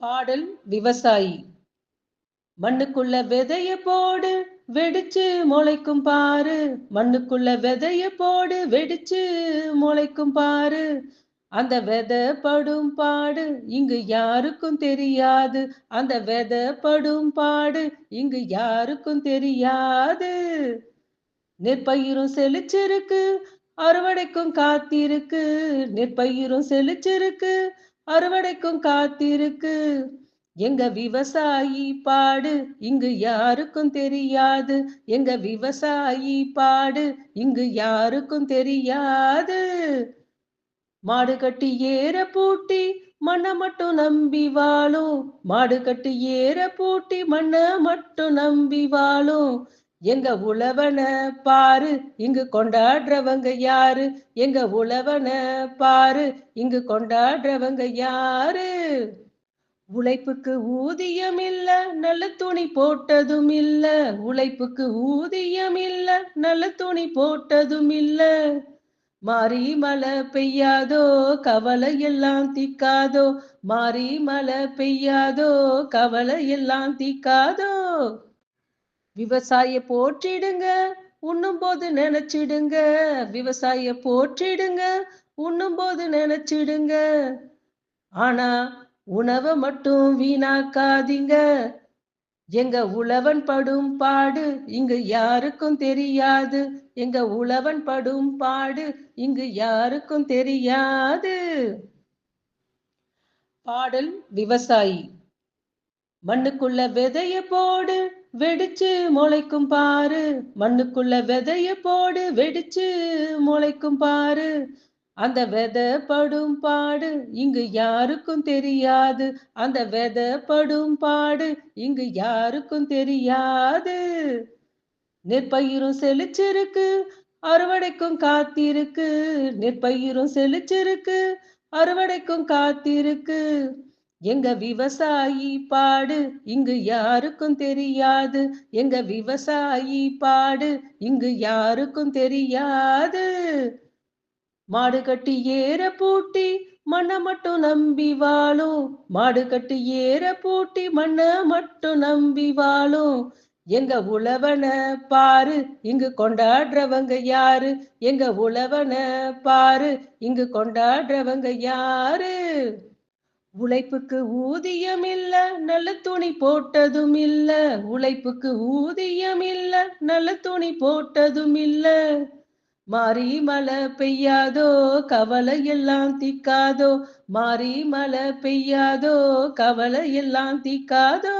பாடல் விவசாயி. மண்ணுக்குள்ள விதைய போடு வெடிச்சு முளைக்கும் பாரு. மண்ணுக்குள்ள விதைய போடு வெடிச்சு முளைக்கும் பாரு. அந்த விதை படும் பாடு இங்கு யாருக்கும் தெரியாது. அந்த விதை படும் பாடு இங்கு யாருக்கும் தெரியாது. நெற்பயிரும் செழிச்சிருக்கு அறுவடைக்கும் காத்திருக்கு. நெற்பயிரும் செழிச்சிருக்கு அறுவடைக்கும் காத்திருக்கு. எங்க விவசாயி பாடு இங்கு யாருக்கும் தெரியாது. எங்க விவசாயி பாடு இங்கு யாருக்கும் தெரியாது. மாடு கட்டி ஏற பூட்டி மண்ணை மட்டும் நம்பி வாழும். மாடு கட்டி ஏற பூட்டி மண்ணை மட்டும் நம்பி வாழும். எங்க உழவன பாரு இங்கு கொண்டாடுறவங்க யாரு? எங்க உழவன பாரு இங்கு கொண்டாடுறவங்க யாரு? உழைப்புக்கு ஊதியம் இல்ல நல்ல துணி போட்டதும் இல்ல உழைப்புக்கு ஊதியம் இல்ல நல்ல துணி போட்டதும் இல்ல மாறி மழை பெய்யாதோ கவலை எல்லாம் தீக்காதோ? மாறி மழை பெய்யாதோ கவலை எல்லாம் தீக்காதோ? விவசாய போற்றிடுங்க உண்ணும் போது நினைச்சிடுங்க. விவசாய போற்றிடுங்க உண்ணும் போது நினைச்சிடுங்க. ஆனா உணவை மட்டும் வீணாக்காதீங்க. எங்க உழவன் படும் பாடு இங்கு யாருக்கும் தெரியாது. எங்க உழவன் படும் பாடு இங்கு யாருக்கும் தெரியாது. பாடல் விவசாயி. மண்ணுக்குள்ள விதைய போடு வெடிச்சு முளைக்கும் பாரு. மண்ணுக்குள்ள விதைய போடு வெடிச்சு முளைக்கும் பாரு. அந்த விதை படும் பாடு இங்கு யாருக்கும் தெரியாது. அந்த விதை படும் பாடு இங்கு யாருக்கும் தெரியாது. நெற்பயிரும் செழிச்சிருக்கு அறுவடைக்கும் காத்திருக்கு. நெற்பயிரும் செழிச்சிருக்கு அறுவடைக்கும் காத்திருக்கு. எங்க விவசாயி பாடு இங்கு யாருக்கும் தெரியாது. எங்க விவசாயி பாடு இங்கு யாருக்கும் தெரியாது. மாடு கட்டி ஏற பூட்டி மண்ணை மட்டும் நம்பி வாழும் மாடு கட்டி ஏற பூட்டி மண்ணை மட்டும் நம்பி வாழும் எங்க உழவன பாரு இங்கு கொண்டாடுறவங்க யாரு? எங்க உழவன பாரு இங்கு கொண்டாடுறவங்க யாரு? உழைப்புக்கு ஊதியம் இல்ல நல்ல துணி போட்டதும் இல்ல உழைப்புக்கு ஊதியம் இல்ல நல்ல துணி போட்டதும் இல்ல மாறி மழை பெய்யாதோ கவலை எல்லாம் திக்காதோ. மாறி மழை பெய்யாதோ கவலை எல்லாம் தீக்காதோ.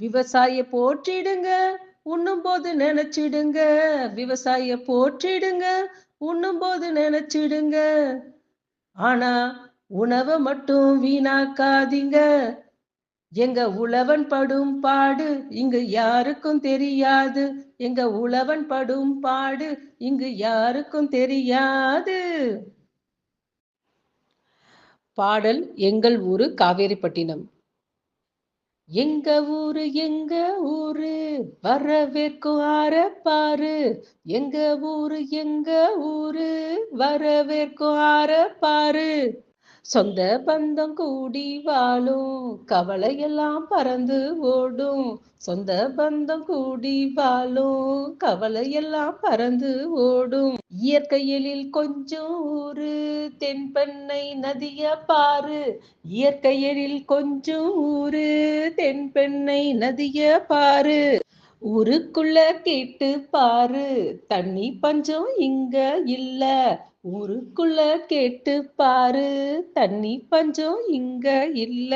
விவசாய போற்றிடுங்க உண்ணும் போது நினைச்சிடுங்க. விவசாய போற்றிடுங்க உண்ணும் போது நினைச்சிடுங்க. ஆனா உணவை மட்டும் வீணாக்காதீங்க. எங்க உழவன் படும் பாடு இங்கு யாருக்கும் தெரியாது. எங்க உழவன் படும் பாடு இங்கு யாருக்கும் தெரியாது. பாடல் எங்கள் ஊரு காவேரிப்பட்டினம். எங்க ஊரு எங்க ஊரு? வரவேற்கும் ஆரப்பாரு எங்க ஊரு எங்க ஊரு? வரவேற்கும் ஆரப்பாரு பாரு சொந்த பந்தம் கூடி வாழும் கவலையெல்லாம் பறந்து ஓடும். சொந்த பந்தம் கூடி வாழும் கவலையெல்லாம் பறந்து ஓடும். இயற்கையலில் கொஞ்சம் ஊரு தென்பெண்ணை நதிய பாரு இயற்கையலில் கொஞ்சம் ஊரு தென்பெண்ணை நதிய பாரு ஊருக்குள்ள கேட்டு பாரு. தண்ணி பஞ்சம் இங்க இல்ல. ஊருக்குள்ள கேட்டு பாரு. தண்ணி பஞ்சம் இங்க இல்ல.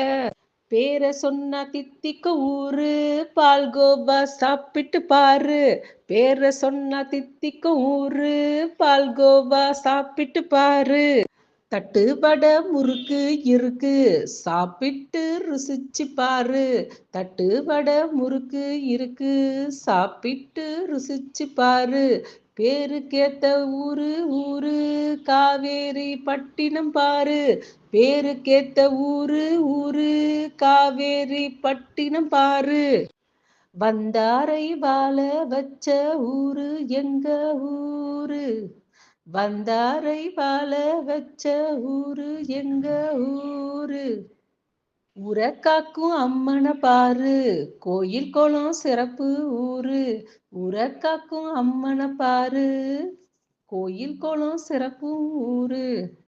பேரை சொன்னா தித்திக்கு ஊரு. பால்கோவா சாப்பிட்டு பாரு. பேரை சொன்னா தித்திக்கு ஊரு. பால்கோவா சாப்பிட்டு பாரு. தட்டுவட முறுக்கு இருக்கு. சாப்பிட்டு ருசிச்சு பாரு. தட்டுவட முறுக்கு இருக்கு. சாப்பிட்டு ருசிச்சு பாரு. பேருக்கேத்த ஊரு ஊரு. காவேரி பட்டினம் பாரு. பேருக்கேத்த ஊரு ஊரு. காவேரி பட்டினம் பாரு. வந்தாரை வாழ வச்ச ஊரு எங்க ஊரு? வந்தாரை வாழ வச்ச ஊரு எங்க ஊரு? உரக்காக்கும் அம்மனை பாரு கோயில் குளம் சிறப்பு ஊரு. உரக்காக்கும் அம்மனை பாரு கோயில் குளம் சிறப்பு ஊரு.